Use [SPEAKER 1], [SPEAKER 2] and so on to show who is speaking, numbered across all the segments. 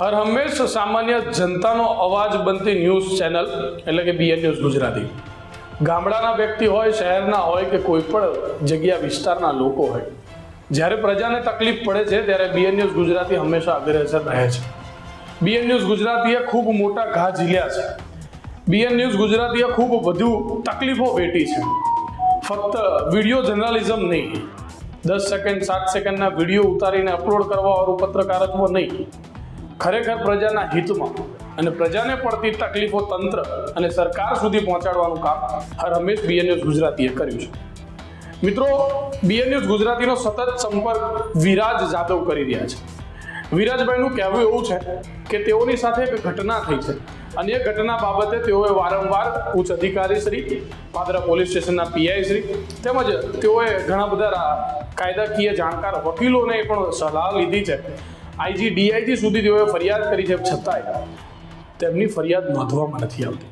[SPEAKER 1] હર હંમેશ સામાન્ય જનતાનો અવાજ બનતી ન્યૂઝ ચેનલ, એટલે કે બીએન ન્યૂઝ ગુજરાતી. ગામડાના વ્યક્તિ હોય, શહેરના હોય કે કોઈ પણ જગ્યા વિસ્તારના લોકો હોય. જ્યારે પ્રજાને તકલીફ પડે છે, ત્યારે બીએન ન્યૂઝ ગુજરાતી હંમેશા અગ્રેસર રહે છે. બીએન ન્યૂઝ ગુજરાતીએ ખૂબ મોટા ઘા ઝીલ્યા છે. બીએન ન્યૂઝ ગુજરાતીએ ખૂબ વધુ તકલીફો વેઠી છે. ફક્ત વીડિયો જર્નલિઝમ નહીં. દસ સેકન્ડ, સાત સેકન્ડના વીડિયો ઉતારીને અપલોડ કરવાવાળું પત્રકારત્વ નહીં. ખરેખર પ્રજાના હિતમાં અને પ્રજાને પડતી તકલીફો તંત્ર અને સરકાર સુધી પહોંચાડવાનું કામ હર હંમેશ બીએનએસ ગુજરાતીએ કર્યું છે. મિત્રો બીએનએસ ગુજરાતીનો સતત સંપર્ક વિરાજ જાદવ કરી રહ્યા છે. વિરાજભાઈનું કહેવું એવું છે કે તેઓની સાથે એક ઘટના થઈ છે અને એ ઘટના બાબતે તેઓએ વારંવાર ઉચ્ચ અધિકારી શ્રી, પાદરા પોલીસ સ્ટેશનના પીઆઈ શ્રી તેમજ તેઓએ ઘણા બધા કાયદાકીય જાણકાર, વકીલોને પણ સલાહ લીધી છે. આઈજી, ડીઆઈજી સુધી તેઓએ ફરિયાદ કરી છે છતાંય તેમની ફરિયાદ નોંધવામાં નથી આવતી.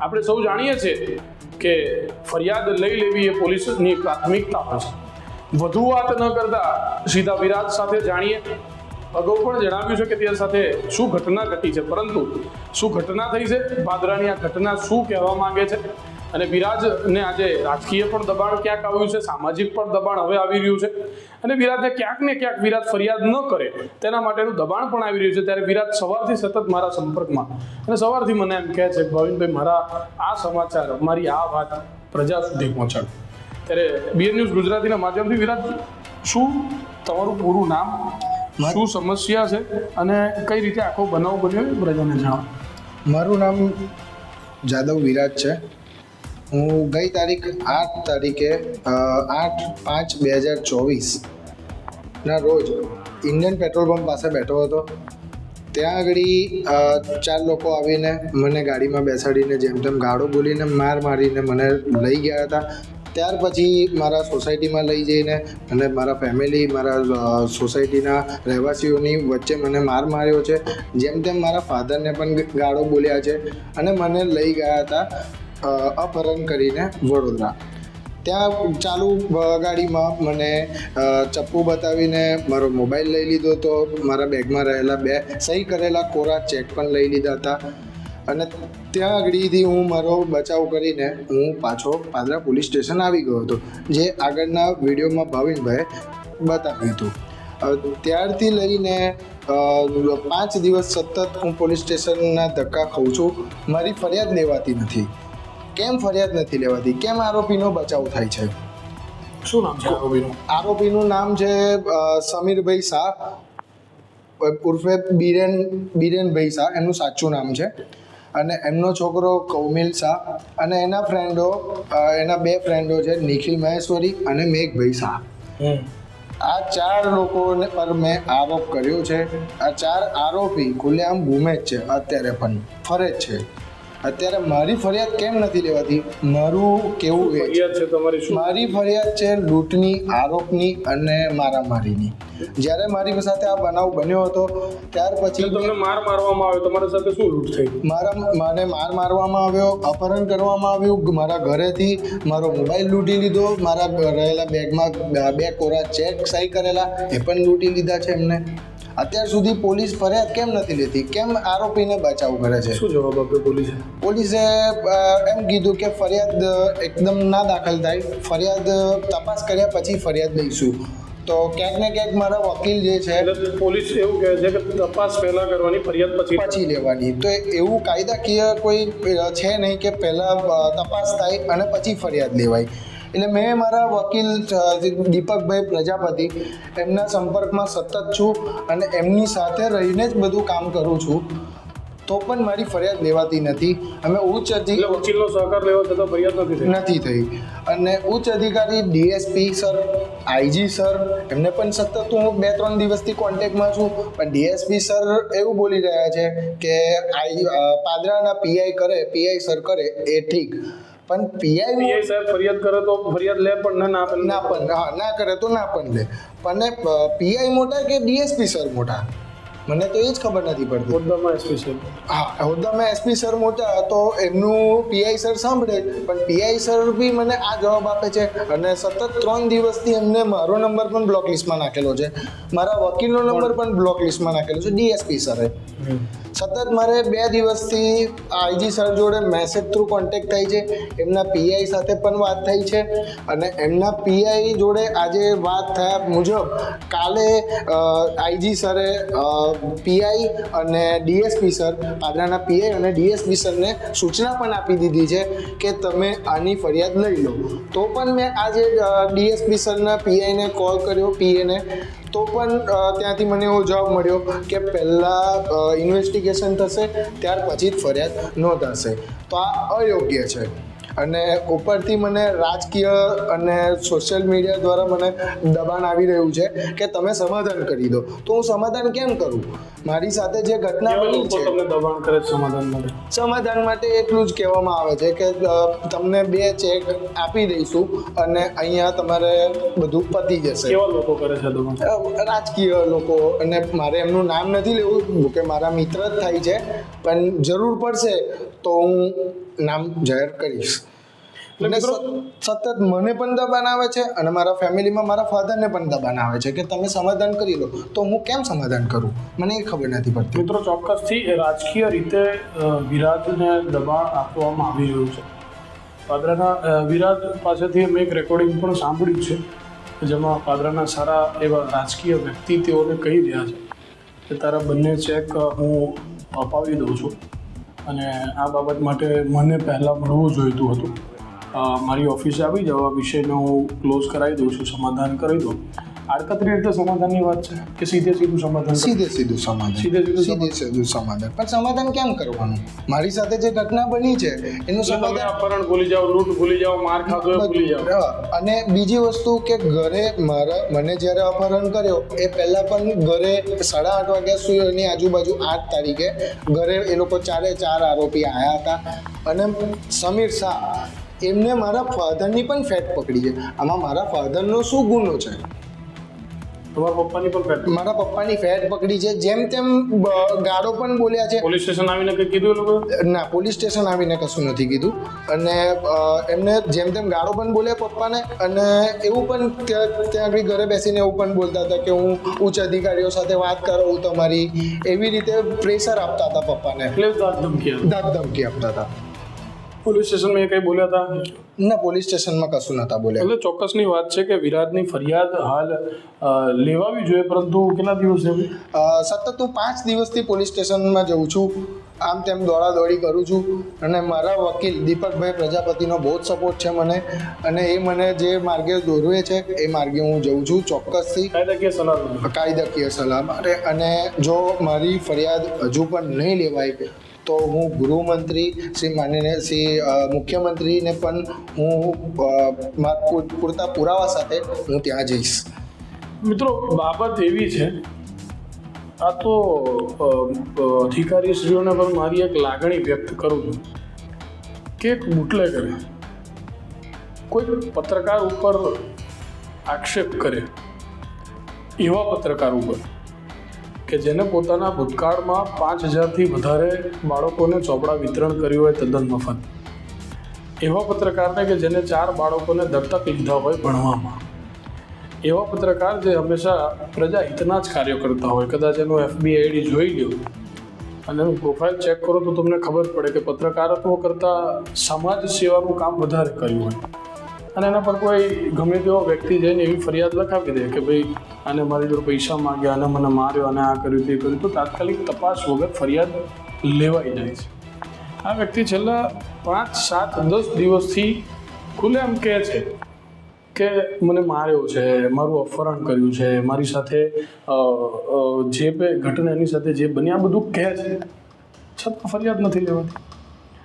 [SPEAKER 1] આપણે સૌ જાણીએ છીએ કે ફરિયાદ લઈ લેવી એ પોલીસની પ્રાથમિકતા હોય છે. વધુ વાત ન કરતા સીધા વિરાજ સાથે જાણીએ. અગાઉ પણ જણાવ્યું છે કે ત્યાં સાથે શું ઘટના ઘટી છે, પરંતુ શું ઘટના થઈ છે? બાદરાની આ ઘટના શું કહેવા માંગે છે? અને વિરાજને આજે રાજકીય પણ દબાણ ક્યાંક આવ્યું છે સામાજિક પણ દબાણ હવે આવી રહ્યું છે. અને વિરાજને ક્યાંક ને ક્યાંક વિરાજ ફરિયાદ ન કરે તેના માટેનું દબાણ પણ આવી રહ્યું છે. ત્યારે વિરાજ સવારથી સતત મારા સંપર્કમાં. અને સવારથી મને એમ કહે છે કે ભાવિનભાઈ મારા આ સમાચાર મારી આ વાત પ્રજા સુધી પહોંચાડો. ત્યારે બીએન ન્યૂઝ ગુજરાતીના માધ્યમથી વિરાજ શું તમારું પૂરું નામ? શું સમસ્યા છે? અને કઈ રીતે આખો બનાવ બન્યો પ્રજાને જણાવો.
[SPEAKER 2] મારું નામ જાદવ વિરાજ છે. હું ગઈ તારીખ આઠ તારીખે આઠ પાંચ બે હજાર ચોવીસના રોજ ઇન્ડિયન પેટ્રોલ પંપ પાસે બેઠો હતો. ત્યાં આગળ ચાર લોકો આવીને મને ગાડીમાં બેસાડીને જેમ તેમ ગાળો બોલીને માર મારીને મને લઈ ગયા હતા. ત્યાર પછી મારા સોસાયટીમાં લઈ જઈને અને મારા ફેમિલી, મારા સોસાયટીના રહેવાસીઓની વચ્ચે મને માર માર્યો છે. જેમ તેમ મારા ફાધરને પણ ગાળો બોલ્યા છે અને મને લઈ ગયા હતા. અપહરણ કરીને વડોદરા. ત્યાં ચાલુ ગાડીમાં મને ચપ્પુ બતાવીને મારો મોબાઈલ લઈ લીધો હતો મારા બેગમાં રહેલા બે સહી કરેલા કોરા ચેક પણ લઈ લીધા હતા. અને ત્યાં આગળથી હું મારો બચાવ કરીને હું પાછો પાદરા પોલીસ સ્ટેશન આવી ગયો હતો, જે આગળના વિડીયોમાં ભાવિનભાઈ બતાવ્યું હતું. ત્યારથી લઈને પાંચ દિવસ સતત હું પોલીસ સ્ટેશનના ધક્કા ખાઉં છું. મારી ફરિયાદ લેવાતી નથી. કેમ ફરિયાદ નથી લેવાતી? કેમ આરોપીનો બચાવ થાય છે?
[SPEAKER 1] શું નામ છે આરોપીનું?
[SPEAKER 2] આરોપીનું નામ છે સમીરભાઈ શાહ ઉર્ફે બીરેન બીરેનભાઈ શાહ એમનું સાચું નામ છે. અને એમનો છોકરો કૌમિલ શાહ અને એના ફ્રેન્ડો એના બે ફ્રેન્ડો છે નિખિલ મહેશ્વરી અને મેઘભાઈ શાહ. આ ચાર લોકોને પર મેં આરોપ કર્યો છે. આ ચાર આરોપી ખુલ્લેઆમ ગુમે જ છે અત્યારે પણ ફરે જ છે. અત્યારે મારી ફરિયાદ કેમ નથી લેવાતી? મારું કેવું
[SPEAKER 1] ફરિયાદ છે તમારી શું?
[SPEAKER 2] મારી ફરિયાદ છે લૂંટની આરોપની અને મારામારીની. જ્યારે મારી સાથે આ બનાવ બન્યો હતો ત્યાર પછી
[SPEAKER 1] તમને માર મારવામાં આવ્યો. તમારી સાથે શું લૂંટ થઈ?
[SPEAKER 2] મારા મને માર મારવામાં આવ્યો અપહરણ કરવામાં આવ્યું મારા ઘરેથી મારો મોબાઈલ લૂંટી લીધો મારા રહેલા બેગમાં બે કોરા ચેક સહી કરેલા એ પણ લૂંટી લીધા છે એમને. અત્યાર સુધી પોલીસ ફરિયાદ કેમ નથી લેતી? કેમ આરોપીને બચાવ કરે છે?
[SPEAKER 1] શું જવાબ આપ્યો પોલીસે?
[SPEAKER 2] પોલીસે એમ કીધું કે ફરિયાદ એકદમ ના દાખલ થાય. ફરિયાદ તપાસ કર્યા પછી ફરિયાદ લઈશું. તો ક્યાંક ને ક્યાંક મારા વકીલ જે છે
[SPEAKER 1] પોલીસ એવું કહે છે કે તપાસ પહેલા કરવાની ફરિયાદ પછી
[SPEAKER 2] પછી લેવાની. તો એવું કાયદાકીય કોઈ છે નહીં કે પહેલાં તપાસ થાય અને પછી ફરિયાદ લેવાય. એટલે મેં મારા વકીલ દીપકભાઈ પ્રજાપતિ એમના સંપર્કમાં સતત છું અને એમની સાથે રહીને જ બધું કામ કરું છું. તો પણ મારી ફરિયાદ લેવાતી નથી. અમે ઉચ્ચ
[SPEAKER 1] વકીલનો સહકાર લેવા છતાં ફરિયાદ નથી થઈ?
[SPEAKER 2] નથી થઈ. અને ઉચ્ચ અધિકારી ડીએસપી સર આઈજી સર એમને પણ સતત હું બે ત્રણ દિવસથી કોન્ટેક્ટમાં છું. પણ ડીએસપી સર એવું બોલી રહ્યા છે કે આઈ પાદરાના પીઆઈ કરે પીઆઈ સર કરે એ ઠીક. પણ પીઆઈ
[SPEAKER 1] પીઆઈ સાહેબ ફરિયાદ કરે તો ફરિયાદ લે પણ ના ના
[SPEAKER 2] ના પણ હા ના કરે તો ના પણ લે. પણ પીઆઈ મોટા કે ડીએસપી સર મોટા? મને તો એ જ ખબર નથી પડતી.
[SPEAKER 1] હોદ્દામાં એસપી સર.
[SPEAKER 2] હા હોદ્દામાં એસપી સર મોટા તો એમનું પીઆઈ સર સાંભળે. પણ પીઆઈ સર બી મને આ જવાબ આપે છે. અને સતત ત્રણ દિવસથી એમને મારો નંબર પણ બ્લોક લિસ્ટમાં નાખેલો છે. મારા વકીલનો નંબર પણ બ્લોક લિસ્ટમાં નાખેલો છે ડીએસપી સરે. સતત મારે બે દિવસથી આઈજી સર જોડે મેસેજ થ્રુ કોન્ટેક્ટ થાય છે. એમના પીઆઈ સાથે પણ વાત થઈ છે. અને એમના પીઆઈ જોડે આજે વાત થયા મુજબ કાલે આઈજી સરે પીઆઈ અને ડીએસપી સર પાદરાના પીઆઈ અને ડીએસપી સરને સૂચના પણ આપી દીધી છે કે તમે આની ફરિયાદ લઈ લો. તો પણ મેં આજે ડીએસપી સરના પીઆઈને કોલ કર્યો, પીએને. તો પણ ત્યાંથી મને એવો જવાબ મળ્યો કે પહેલાં ઇન્વેસ્ટિગેશન થશે, ત્યાર પછી જ ફરિયાદ નોંધાશે. તો આ અયોગ્ય છે. અને ઉપરથી મને રાજકીય અને સોશિયલ મીડિયા દ્વારા મને દબાણ આવી રહ્યું છે કે તમે સમાધાન કરી દો. તો હું સમાધાન કેમ કરું? મારી સાથે જે ઘટના બની છે
[SPEAKER 1] તમને દબાણ કરે છે સમાધાન માટે?
[SPEAKER 2] સમાધાન માટે એટલું જ કહેવામાં આવે છે કે તમને બે ચેક આપી દઈશું અને અહીંયા તમારે બધું પતી જશે.
[SPEAKER 1] કેવા લોકો કરે છે દબાણ?
[SPEAKER 2] રાજકીય લોકો અને મારે એમનું નામ નથી લેવું કે મારા મિત્ર જ થાય છે. પણ જરૂર પડશે તો હું નામ જાહેર કરીશ.
[SPEAKER 1] એટલે મિત્રો-
[SPEAKER 2] સતત મને પણ દબાણ આવે છે અને મારા ફેમિલીમાં મારા ફાધરને પણ દબાણ આવે છે કે તમે સમાધાન કરી લો. તો હું કેમ સમાધાન કરું? મને એ ખબર નથી પડતી.
[SPEAKER 1] મિત્રો ચોક્કસથી રાજકીય રીતે વિરાટને વિરાજને દબાણ આપવામાં આવી રહ્યું છે. પાદરાના વિરાટ વિરાજ પાસેથી મેં એક રેકોર્ડિંગ પણ સાંભળ્યું છે જેમાં પાદરાના સારા એવા રાજકીય વ્યક્તિ તેઓને કહી રહ્યા છે કે તારા બંને ચેક હું અપાવી દઉં છું. અને આ બાબત માટે મને પહેલાં મળવું જોઈતું હતું. મારી ઓફિસે આવી જાઓ આ વિષયને હું ક્લોઝ કરાવી દઉં છું સમાધાન કરી દઉં. આડકતરી રીતે સમાધાનની વાત છે કે સીધે સીધું સમાધાન
[SPEAKER 2] સીધે સીધું સમાધાન.
[SPEAKER 1] સીધે સીધું
[SPEAKER 2] સીધે સીધું સમાધાન. પણ સમાધાન કેમ કરવાનું? મારી સાથે જે ઘટના બની છે એનું સમાધાન
[SPEAKER 1] અપહરણ ભૂલી જાઓ લૂંટ ભૂલી જાઓ માર ખાધો ભૂલી જાઓ.
[SPEAKER 2] અને બીજી વસ્તુ કે ઘરે મારા મને જ્યારે અપહરણ કર્યો એ પહેલાં પણ ઘરે સાડા આઠ વાગ્યા સુધીની આજુબાજુ આઠ તારીખે ઘરે એ લોકો ચારે ચાર આરોપી આવ્યા હતા. અને સમીર શાહ એમને મારા ફાધરની પણ ફેટ પકડી છે. આમાં મારા ફાધરનો શું ગુનો છે?
[SPEAKER 1] તમારા પપ્પાની પણ ફેટ
[SPEAKER 2] મારા પપ્પાની ફેટ પકડી છે. જેમ તેમ ગાળો પણ બોલ્યા છે.
[SPEAKER 1] પોલીસ સ્ટેશન આવીને કંઈ કીધું લોકો
[SPEAKER 2] ના પોલીસ સ્ટેશન આવીને કશું નથી કીધું. અને એમને જેમ તેમ ગાળો પણ બોલ્યા પપ્પાને. અને એવું પણ ત્યાં ત્યાં આગળ ઘરે બેસીને એવું પણ બોલતા હતા કે હું ઉચ્ચ અધિકારીઓ સાથે વાત કરું તમારી. એવી રીતે પ્રેશર આપતા હતા પપ્પાને.
[SPEAKER 1] એટલે દાંત ધમકી આપી.
[SPEAKER 2] ધમકી આપતા હતા.
[SPEAKER 1] પોલીસ સ્ટેશનમાં એ કંઈ બોલ્યા હતા?
[SPEAKER 2] ના પોલીસ સ્ટેશનમાં કશું નહોતા બોલ્યા.
[SPEAKER 1] એટલે ચોક્કસની વાત છે કે વિરાટની ફરિયાદ હાલ લેવાવી જોઈએ પરંતુ કેટલા દિવસ
[SPEAKER 2] સતત હું પાંચ દિવસથી પોલીસ સ્ટેશનમાં જઉં છું. આમ તેમ દોડાદોડી કરું છું. અને મારા વકીલ દીપકભાઈ પ્રજાપતિનો બહુ જ સપોર્ટ છે મને. અને એ મને જે માર્ગે દોરવે છે એ માર્ગે હું જઉં છું ચોક્કસથી.
[SPEAKER 1] કાયદાકીય સલાહ.
[SPEAKER 2] કાયદાકીય સલાહ અને જો મારી ફરિયાદ હજુ પણ નહીં લેવાય તો હું ગૃહમંત્રી, શ્રી માનીને શ્રી મુખ્યમંત્રીને પણ હું પૂરતા પુરાવા સાથે હું ત્યાં જઈશ.
[SPEAKER 1] મિત્રો, બાબત એવી છે, આ તો અધિકારીશ્રીઓને પણ મારી એક લાગણી વ્યક્ત કરું છું કે એક બુટલેગર કોઈ પત્રકાર ઉપર આક્ષેપ કરે એવા પત્રકાર ઉપર. કે જેને પોતાના ભૂતકાળમાં પાંચ હજારથી વધારે બાળકોને ચોપડા વિતરણ કર્યું હોય તદ્દન મફત. એવા પત્રકારને કે જેને ચાર બાળકોને દત્તક લીધા હોય ભણવામાં. એવા પત્રકાર જે હંમેશા પ્રજા હિતના જ કાર્યો કરતા હોય. કદાચ એનું એફબી આઈડી જોઈ લ્યો. અને એનું પ્રોફાઇલ ચેક કરો તો તમને ખબર પડે કે પત્રકારત્વ કરતાં સમાજ સેવાનું કામ વધારે કર્યું હોય. અને એના પર કોઈ ગમે તેવો વ્યક્તિ જઈને એવી ફરિયાદ લખાવી દે કે ભાઈ આને મારી જોડે પૈસા માંગ્યા અને મને માર્યો અને આ કર્યું, તે કર્યું, તો તાત્કાલિક તપાસ વગર ફરિયાદ લેવાઈ જાય છે. આ વ્યક્તિ છેલ્લા પાંચ, સાત, દસ દિવસથી ખુલ્લેઆમ કહે છે કે મને માર્યો છે, મારું અપહરણ કર્યું છે, મારી સાથે જે બે ઘટના એની સાથે જે બની આ બધું કહે છે. છતાં ફરિયાદ નથી લેવાતી.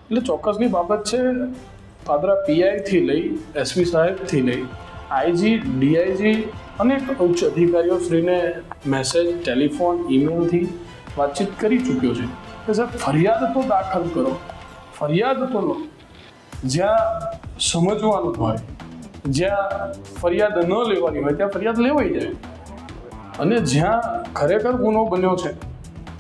[SPEAKER 1] એટલે ચોક્કસની બાબત છે પાદરા પીઆઈથી લઈ એસપી સાહેબથી લઈ આઈજી ડીઆઈજી અનેક ઉચ્ચ અધિકારીઓ શ્રીને મેસેજ ટેલિફોન ઈમેલથી વાતચીત કરી ચૂક્યો છે. કે સાહેબ, ફરિયાદ તો દાખલ કરો. ફરિયાદ તો લો. જ્યાં સમજવાનું હોય, જ્યાં ફરિયાદ ન લેવાની હોય, ત્યાં ફરિયાદ લેવાઈ જાય. અને જ્યાં ખરેખર ગુનો બન્યો છે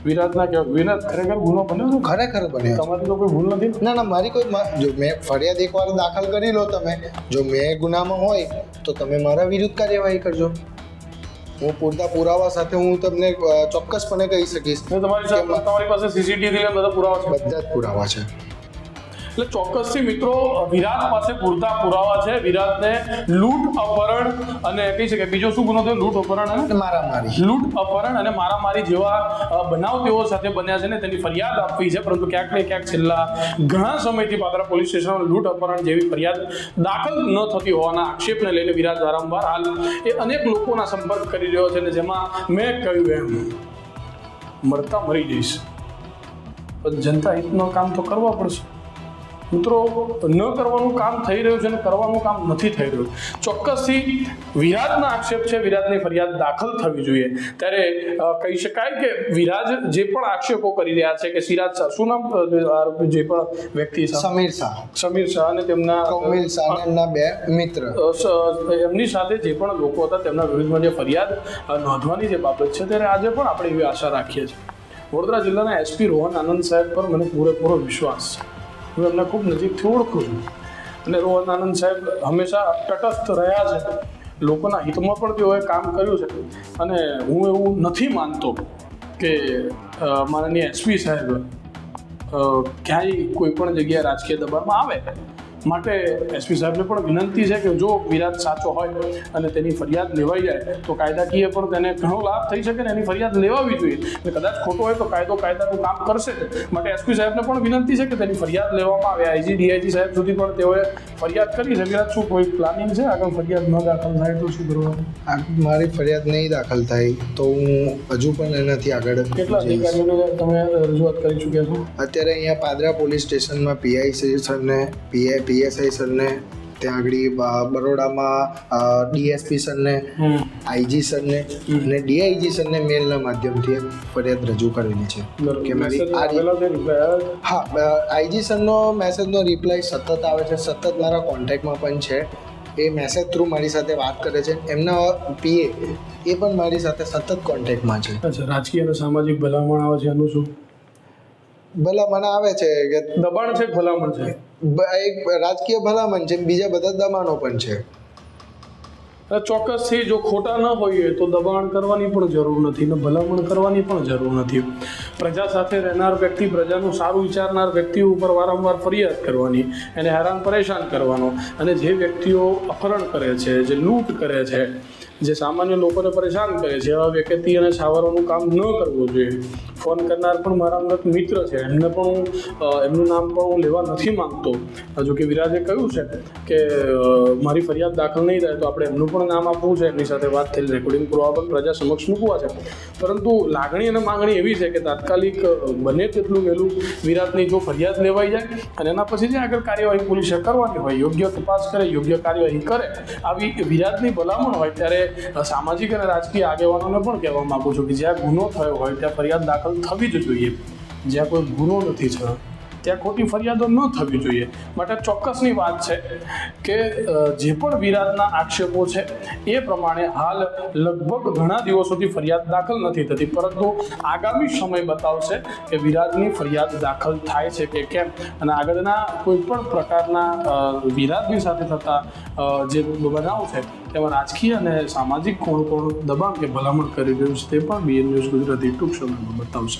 [SPEAKER 1] વિરાટના કે વિરાટ ખરેખર ગુનો બન્યો છે?
[SPEAKER 2] ખરેખર બન્યો
[SPEAKER 1] તમારી તો કોઈ ભૂલ નથી? ના
[SPEAKER 2] ના મારી કોઈ જો મેં ફરિયાદ એકવાર દાખલ કરી લો તમે. જો મેં ગુનામાં હોય તો તમે મારા વિરુદ્ધ કાર્યવાહી કરજો. હું પૂરતા પુરાવા સાથે હું તમને ચોક્કસપણે કહી શકીશ
[SPEAKER 1] ને તમારી સાથે તમારી પાસે સીસીટીવી બધા પુરાવા છે.
[SPEAKER 2] બધા જ પુરાવા છે.
[SPEAKER 1] એટલે ચોક્કસથી મિત્રો વિરાટ પાસે પૂરતા પુરાવા છે. વિરાટને લૂંટ અપહરણ અને કહી શકે બીજો શું ગુનો થયો? લૂંટ અપહરણ અને
[SPEAKER 2] મારામારી.
[SPEAKER 1] લૂંટ અપહરણ અને મારામારી જેવા બનાવ તેઓ સાથે બન્યા છે ને તેની ફરિયાદ આપવી છે. પરંતુ ક્યાંક ને ક્યાંક છેલ્લા ઘણા સમયથી પાદરા પોલીસ સ્ટેશનમાં લૂંટ અપહરણ જેવી ફરિયાદ દાખલ ન થતી હોવાના આક્ષેપને લઈને વિરાટ વારંવાર હાલ એ અનેક લોકોના સંપર્ક કરી રહ્યો છે ને જેમાં મેં કહ્યું એમ મરતા મરી જઈશ. પણ જનતા હિતનું કામ તો કરવા પડશે. મિત્રો ન કરવાનું કામ થઈ રહ્યું છે અને કરવાનું કામ નથી થઈ રહ્યું. ચોક્કસથી વિરાટના આક્ષેપ છે વિરાટની ફરિયાદ દાખલ થવી જોઈએ. ત્યારે કહી શકાય કે વિરાજ જે પણ આક્ષેપો કરી રહ્યા છે કે સિરાજ શાહ શું નામ જે પણ વ્યક્તિ
[SPEAKER 2] સમીર શાહ.
[SPEAKER 1] સમીર શાહ અને તેમના
[SPEAKER 2] કૌમિલ શાહ અને એમના બે મિત્ર.
[SPEAKER 1] એમની સાથે જે પણ લોકો હતા તેમના વિરુદ્ધમાં જે ફરિયાદ નોંધવાની જે બાબત છે ત્યારે આજે પણ આપણે એવી આશા રાખીએ છીએ. વડોદરા જિલ્લાના એસપી રોહન આનંદ સાહેબ પર મને પૂરેપૂરો વિશ્વાસ છે. હું એમને ખૂબ નજીકથી ઓળખું છું. અને રોહન આનંદ સાહેબ હંમેશા તટસ્થ રહ્યા છે. લોકોના હિતમાં પણ તેઓએ કામ કર્યું છે. અને હું એવું નથી માનતો કે માનનીય એસપી સાહેબ ક્યાંય કોઈ પણ જગ્યાએ રાજકીય દબાણમાં આવે. માટે એસપી સાહેબને પણ વિનંતી છે કે જો વિરાટ સાચો હોય અને તેની ફરિયાદ લેવાઈ જાય તો કાયદાકીય પણ તેને ઘણો લાભ થઈ શકે ને એની ફરિયાદ લેવાવી જોઈએ. અને કદાચ ખોટો હોય તો કાયદો કાયદાનું કામ કરશે માટે એસપી સાહેબને પણ વિનંતી છે કે તેની ફરિયાદ લેવામાં આવે. આઈજી ડીઆઈજી સાહેબ સુધી પણ તેઓએ ફરિયાદ કરી. છે વિરાટ શું કોઈ પ્લાનિંગ છે? આગળ ફરિયાદ ન દાખલ થાય તો શું કરવાનું?
[SPEAKER 2] મારી ફરિયાદ નહીં દાખલ થાય તો હું હજુ પણ એનાથી આગળ
[SPEAKER 1] કેટલા અધિકારીઓને તમે રજૂઆત કરી ચૂક્યા છો?
[SPEAKER 2] અત્યારે અહીંયા પાદરા પોલીસ સ્ટેશનમાં પીઆઈ સરને પીઆઈ પીએસઆઈ સરને ત્યાં આગળ બરોડામાં ડીએસપી સરને આઈજી સરને અને ડીઆઈજી સરને મેલના માધ્યમથી ફરિયાદ રજૂ કરેલી છે. કે મારી? હા આઈજી સરનો મેસેજનો રિપ્લાય સતત આવે છે. સતત મારા કોન્ટેક્ટમાં પણ છે. એ મેસેજ થ્રુ મારી સાથે વાત કરે છે. એમના પીએ એ પણ મારી સાથે સતત કોન્ટેક્ટમાં છે.
[SPEAKER 1] અચ્છા રાજકીય અને સામાજિક ભલામણ આવે છે એનું શું?
[SPEAKER 2] ભલા મને આવે છે કે
[SPEAKER 1] દબાણ છે ભલામણ છે?
[SPEAKER 2] એક રાજકીય ભલામણ છે, બીજા બધા દબાણો પણ છે.
[SPEAKER 1] ચોક્કસથી જો ખોટા ન હોઈએ તો દબાણ કરવાની પણ જરૂર નથી ને ભલામણ કરવાની પણ જરૂર નથી. પ્રજા સાથે રહેનાર વ્યક્તિ પ્રજાનું સારું વિચારનાર વ્યક્તિ ઉપર વારંવાર ફરિયાદ કરવાની, એને હેરાન પરેશાન કરવાનો અને જે વ્યક્તિઓ અપહરણ કરે છે, જે લૂંટ કરે છે જે સામાન્ય લોકોને પરેશાન કરે છે, એવા વ્યક્તિ અને છાવરોનું કામ ન કરવું જોઈએ. ફોન કરનાર પણ મારા અંગત મિત્ર છે. એમને પણ હું એમનું નામ પણ હું લેવા નથી માંગતો. જો કે વિરાજે કહ્યું છે કે મારી ફરિયાદ દાખલ નહીં થાય તો આપણે એમનું પણ નામ આપવું છે. એમની સાથે વાત થયેલી રેકોર્ડિંગ પુરાવા પણ પ્રજા સમક્ષ મૂકવા છે. પરંતુ લાગણી અને માંગણી એવી છે કે તાત્કાલિક બને તેટલું વહેલું વિરાટની જો ફરિયાદ લેવાઈ જાય અને એના પછી જે આગળ કાર્યવાહી પોલીસે કરવાની હોય, યોગ્ય તપાસ કરે, યોગ્ય કાર્યવાહી કરે, આવી વિરાટની ભલામણ હોય, ત્યારે સામાજિક અને રાજકીય આગેવાનોને પણ કહેવા માગું છું કે જ્યાં ગુનો થયો હોય, ત્યાં ફરિયાદ દાખલ થવી જ જોઈએ. જ્યાં કોઈ ગુનો નથી થયો ત્યાં ખોટી ફરિયાદો ન થવી જોઈએ. માટે ચોક્કસની વાત છે કે જે પણ વિરાટના આક્ષેપો છે, એ પ્રમાણે હાલ લગભગ ઘણા દિવસોથી ફરિયાદ દાખલ નથી થતી. પરંતુ આગામી સમય બતાવશે કે વિરાટની ફરિયાદ દાખલ થાય છે કે કેમ. અને આગળના કોઈ પણ પ્રકારના વિરાટની સાથે થતા જે બનાવ છે, તેમાં રાજકીય અને સામાજિક કોણ કોણ દબાણ કે ભલામણ કરી રહ્યું છે, તે પણ બીએન ન્યૂઝ ગુજરાતી ટૂંક સમયમાં બતાવશે.